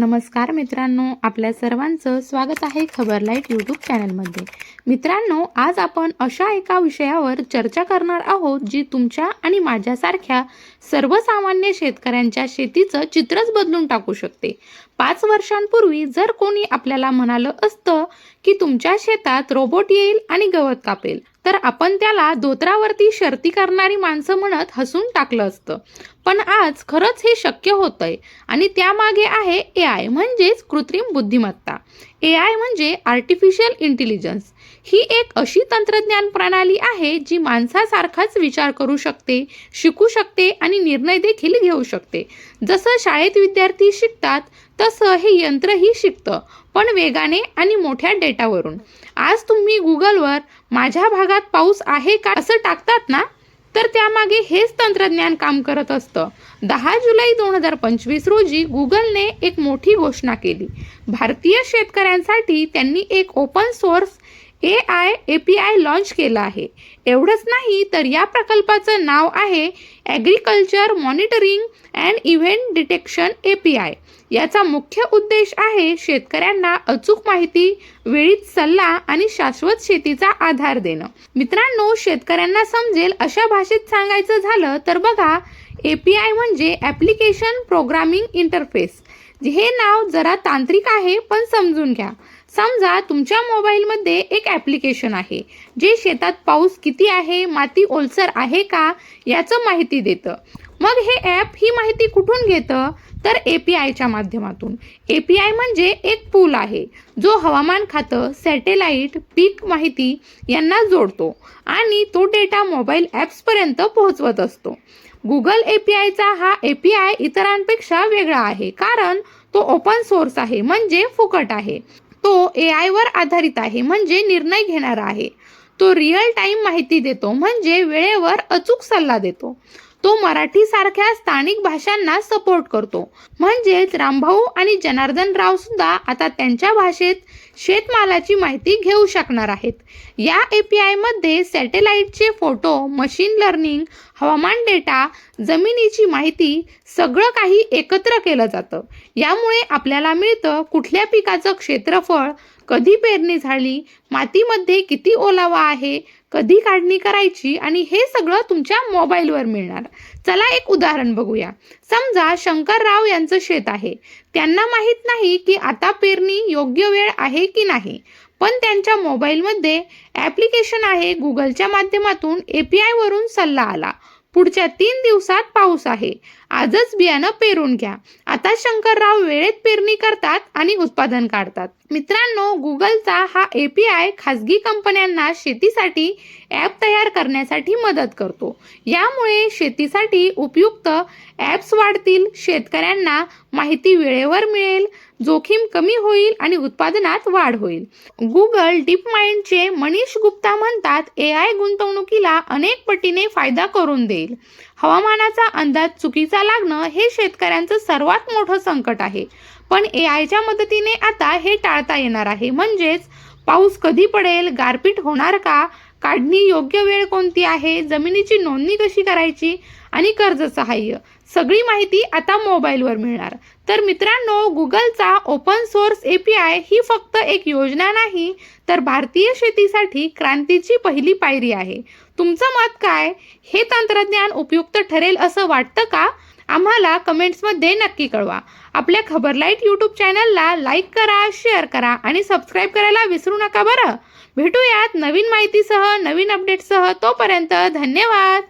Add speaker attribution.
Speaker 1: नमस्कार मित्रांनो आपल्या सर्वांचं स्वागत आहे खबर लाइट यूट्यूब चॅनलमध्ये. मित्रांनो आज आपण अशा एका विषयावर चर्चा करणार आहोत जी तुमच्या आणि माझ्यासारख्या सर्वसामान्य शेतकऱ्यांच्या शेतीचं चित्रच बदलून टाकू शकते. पाच वर्षांपूर्वी जर कोणी आपल्याला म्हणालं असतं की तुमच्या शेतात रोबोट येईल आणि गवत कापेल तर आपण त्याला धोत्रावरती शर्ती करणारी माणसं म्हणत हसून टाकलं असतं. पण आज खरंच हे शक्य होतंय. आणि त्यामागे आहे ए आय म्हणजेच कृत्रिम बुद्धिमत्ता. ए आय म्हणजे आर्टिफिशियल इंटेलिजन्स ही एक अशी तंत्रज्ञान प्रणाली आहे जी माणसासारखाच विचार करू शकते शिकू शकते आणि निर्णय देखील घेऊ शकते. जसं शाळेत विद्यार्थी शिकतात तसं हे यंत्रही शिकतं पण वेगाने आणि मोठ्या डेटावरून. आज तुम्ही गुगलवर माझ्या भागात पाऊस आहे का? असं टाकतात ना तर त्यामागे हेच तंत्रज्ञान काम करत असतं. दहा जुलै दोन हजार पंचवीस रोजी गुगलने एक मोठी घोषणा केली. भारतीय शेतकऱ्यांसाठी त्यांनी एक open source A I A P I launch केलं आहे. एवढंच नाही तर या प्रकल्पाचं नाव आहे agriculture monitoring and event detection A P I याचा मुख्य उद्देश आहे शेतकऱ्यांना अचूक माहिती वेळीत सल्ला आणि शाश्वत शेतीचा आधार देणं. मित्रांनो शेतकऱ्यांना समजेल अशा भाषेत सांगायचं झालं तर बघा ए पी आय म्हणजे ॲप्लिकेशन प्रोग्रामिंग इंटरफेस हे नाव जरा तांत्रिक आहे पण समजून घ्या. समजा तुमच्या मोबाईलमध्ये एक ॲप्लिकेशन आहे जे शेतात पाऊस किती आहे माती ओलसर आहे का याचं माहिती देतं. मग हे ॲप ही माहिती कुठून घेतं? तर ए पी आयच्या माध्यमातून. ए पी आय म्हणजे एक पूल आहे जो हवामान खातं सॅटेलाईट पीक माहिती यांना जोडतो आणि तो डेटा मोबाईल ॲप्सपर्यंत पोहोचवत असतो. गुगल ए पी आयचा हा ए पी आय इतरांपेक्षा वेगळा आहे कारण तो ओपन सोर्स आहे म्हणजे फुकट आहे. तो ए आयवर आधारित आहे म्हणजे निर्णय घेणारा आहे. तो रिअल टाईम माहिती देतो म्हणजे वेळेवर अचूक सल्ला देतो. तो मराठी सारख्या स्थानिक भाषांना सपोर्ट करतो. म्हणजेच रामभाऊ आणि जनार्दन राव सुद्धा आता त्यांच्या भाषेत शेतमालाची माहिती घेऊ शकणार आहेत. या ए पी आयमध्ये सॅटेलाईटचे फोटो मशीन लर्निंग हवामान डेटा जमिनीची माहिती सगळं काही एकत्र केलं जातं. यामुळे आपल्याला मिळतं कुठल्या पिकाचं क्षेत्रफळ कधी पेरणी झाली मातीमध्ये किती ओलावा आहे कधी काढणी करायची आणि हे सगळं तुमच्या मोबाईलवर मिळणार. चला एक उदाहरण बघूया. समजा शंकरराव यांचं शेत आहे. त्यांना माहीत नाही की आता पेरणी योग्य वेळ आहे की नाही. पण त्यांच्या मोबाईलमध्ये ॲप्लिकेशन आहे गुगलच्या माध्यमातून ए पी आयवरून सल्ला आला. पुढच्या तीन दिवसात पाऊस आहे. आजच बियाणं पेरून घ्या. आता शंकरराव वेळेत पेरणी करतात आणि उत्पादन काढतात. मित्रांनो गुगलचा हा ए पी आय खाजगी कंपन्यांना शेतीसाठी ॲप तयार करण्यासाठी मदत करतो. यामुळे शेतीसाठी उपयुक्त ॲप्स वाढतील शेतकऱ्यांना माहिती वेळेवर मिळेल जोखीम कमी होईल आणि उत्पादनात वाढ होईल. गुगल डीप माइंडचे मनीष गुप्ता म्हणतात ए आय गुंतवणुकीला अनेक पटीने फायदा करून देईल. हवामानाचा अंदाज चुकीचा लागणं हे शेतकऱ्यांचं सर्वात मोठं संकट आहे. पण ए आयच्या मदतीने आता हे टाळता येणार आहे. म्हणजेच पाऊस कधी पडेल? गारपीट होणार का? काढणी योग्य वेळ कोणती आहे? जमिनीची नोंदणी कशी करायची? आणि कर्ज सहाय्य. सगळी माहिती आता मोबाईलवर मिळणार. तर मित्रांनो गुगलचा open source A P I ही फक्त एक योजना नाही तर भारतीय शेतीसाठी क्रांतीची पहिली पायरी आहे. तुमचं मत काय? हे तंत्रज्ञान उपयुक्त ठरेल असं वाटतं का? आम्हाला कमेंट्समध्ये नक्की कळवा. आपल्या खबर लाइट यूट्यूब चॅनलला लाईक करा शेअर करा आणि सबस्क्राईब करायला विसरू नका बरं. भेटूयात नवीन माहितीसह नवीन अपडेटसह तोपर्यंत धन्यवाद.